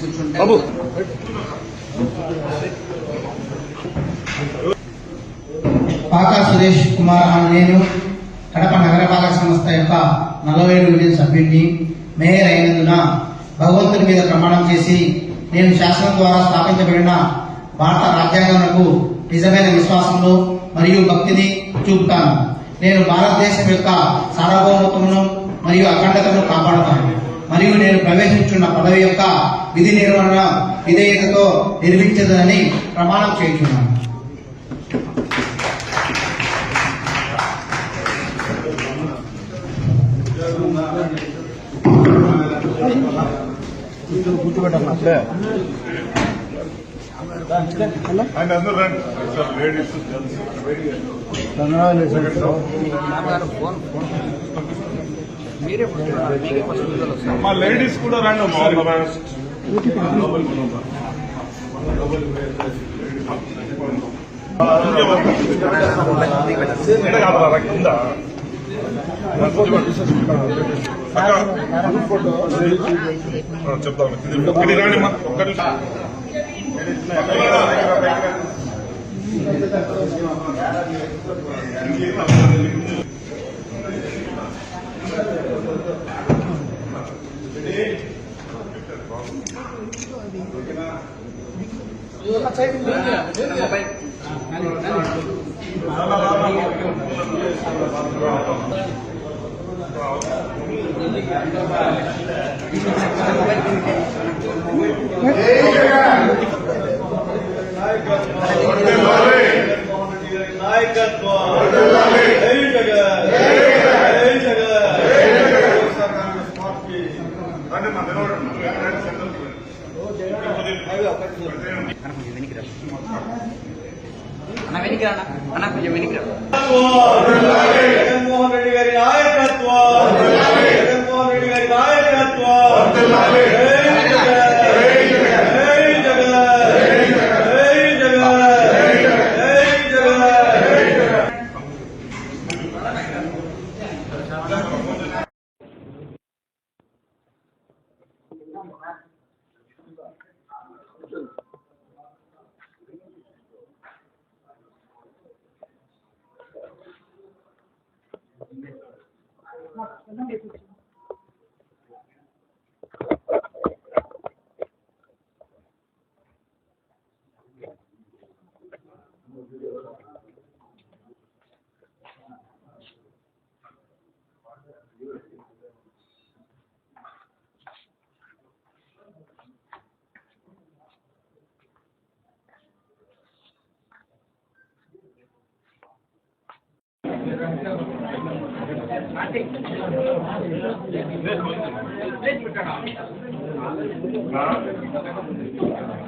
కూర్చుంటే పాకా సురేష్ కుమార్ అనే నేను కడప నగరపాలక సంస్థ యొక్క నలభై డివిజన్ సభ్యుడిని. మేయర్ అయినందున భగవంతుని మీద ప్రమాణం చేసి నేను శాసనం ద్వారా స్థాపించబడిన భారత రాజ్యాంగంకు నిజమైన విశ్వాసంలో మరియు భక్తిని చూపుతాను. నేను భారతదేశం యొక్క సార్వభౌమత్వమును మరియు అఖండతను కాపాడతాను. మరియు నేను ప్రవేశించున్న పదవి యొక్క విధి నిర్వహణ విధేయతతో నిర్మించదని ప్రమాణం చేస్తున్నాను ఆయన అందరూ రండి సార్ లేడీస్ మా లేడీస్ కూడా రండి కింద చెప్తాను రండి మా Hey! அண்ணா வெனிக்கிறான் அண்ணா. கொஞ்சம் வெனிக்கிறான் ஜெகன்மோகன் ரெட்டி காரி நாயகத்துவம் দিয়ে দিচ্ছি Thank you.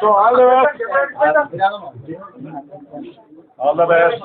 so all the best all the best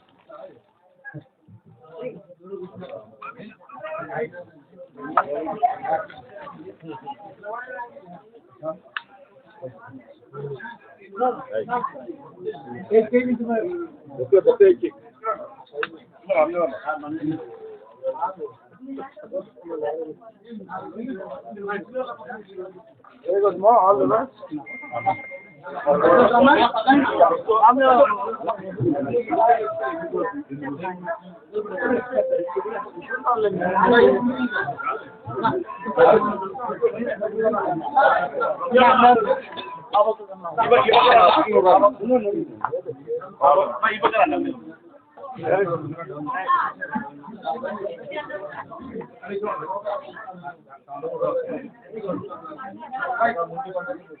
Bakıyor bakıyor ekip. Tamam devam. Evet, ma aldı lan. ఇప్పుడు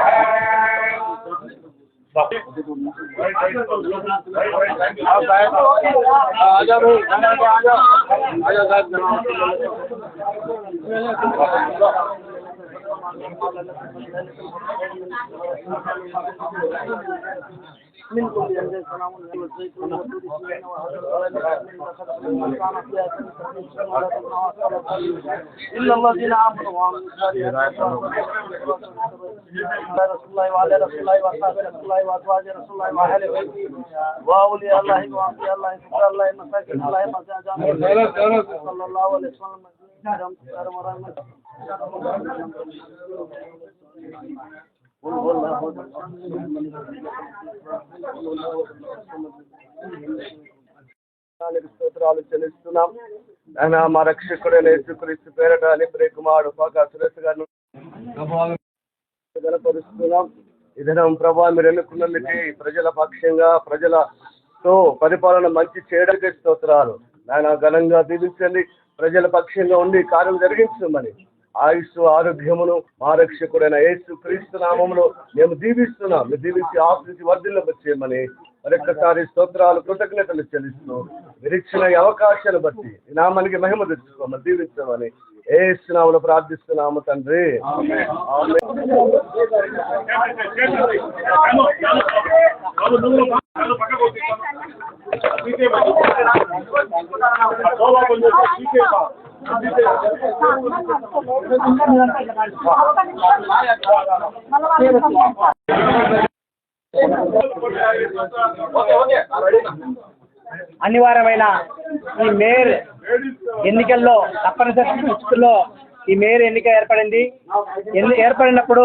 آجا بھائی آجا آجا آجا صاحب منكم بأهل سلام والزيتون والزيتون إلا الذين آمنوا وعملوا الصالحات. رسول الله وعلى رسول الله وأصحاب رسول الله وأزواج رسول الله وأهل بيته وأولياء الله وأنبياء الله فقراء الله مساكين الله مساجد صلى الله عليه وسلم قل هو الله దానికి స్తోత్రాలు చెల్లిస్తున్నాం ఆయన మా రక్షకుడైన యేసుక్రీస్తు పేరట అని ప్రియకుమారుడు పాక సురేష్ గారిని గణపరుస్తున్నాం ఈ ప్రభా మీరు ఎన్నుకున్నందుకు ప్రజల పక్షంగా ప్రజలతో పరిపాలన మంచి చేయడానికి స్తోత్రాలు. నాయన ఘనంగా దీవించండి. ప్రజల పక్షంగా ఉండి కార్యం జరిగించమని ఆయుష్ ఆరోగ్యమును మా రక్షకుడైన యేసు క్రీస్తు నామములో మేము దీవిస్తున్నాం. మీరు దీవించి ఆశించి వర్ధిల్లవచ్చేయమని మరొక్కసారి స్తోత్రాలు కృతజ్ఞతలు చెల్లిస్తూ నిరీక్షణ అవకాశాలు బట్టి నామానికి మహిమ తెచ్చుకోమని దీవించమని ఏసునాములు ప్రార్థిస్తున్నాము తండ్రి. అనివార్యమైన ఈ మేయర్ ఎన్నికల్లో తప్పనిసరి పరిస్థితుల్లో ఈ మేయర్ ఎన్నిక ఏర్పడింది. ఎన్ని ఏర్పడినప్పుడు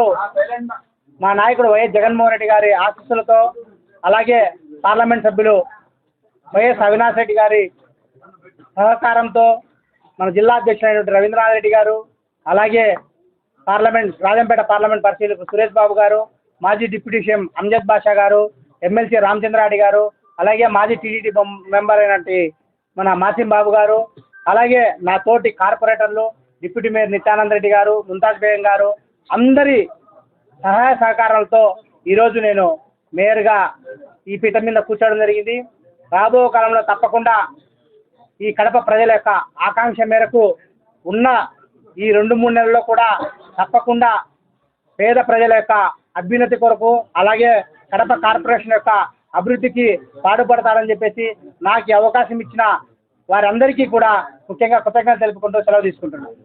మా నాయకుడు వైఎస్ జగన్మోహన్ రెడ్డి గారి ఆశీస్సులతో అలాగే పార్లమెంట్ సభ్యులు వైఎస్ అవినాష్ రెడ్డి గారి సహకారంతో మన జిల్లా అధ్యక్షుడైనటువంటి రవీంద్రనాథ్ రెడ్డి గారు అలాగే పార్లమెంట్ రాజంపేట పార్లమెంట్ పరిశీలకు సురేష్ బాబు గారు మాజీ డిప్యూటీ సీఎం అంజద్ బాషా గారు ఎమ్మెల్సీ రామచంద్రారెడ్డి గారు అలాగే మాజీ టీడీటీ మెంబర్ అయినటువంటి మన మాసిం బాబు గారు అలాగే నా తోటి కార్పొరేటర్లు డిప్యూటీ మేయర్ నిత్యానంద రెడ్డి గారు ముంతాజ్ బేగం గారు అందరి సహాయ సహకారాలతో ఈరోజు నేను మేయర్గా ఈ పీఠం మీద కూర్చోవడం జరిగింది. రాబో కాలంలో తప్పకుండా ఈ కడప ప్రజల యొక్క ఆకాంక్ష మేరకు ఉన్న ఈ రెండు మూడు నెలల్లో కూడా తప్పకుండా పేద ప్రజల యొక్క అభ్యున్నతి కొరకు అలాగే కడప కార్పొరేషన్ యొక్క అభివృద్ధికి పాటుపడతారని చెప్పేసి నాకు ఈ అవకాశం ఇచ్చిన వారందరికీ కూడా ముఖ్యంగా కృతజ్ఞత తెలుపుకుంటూ సెలవు తీసుకుంటున్నాను.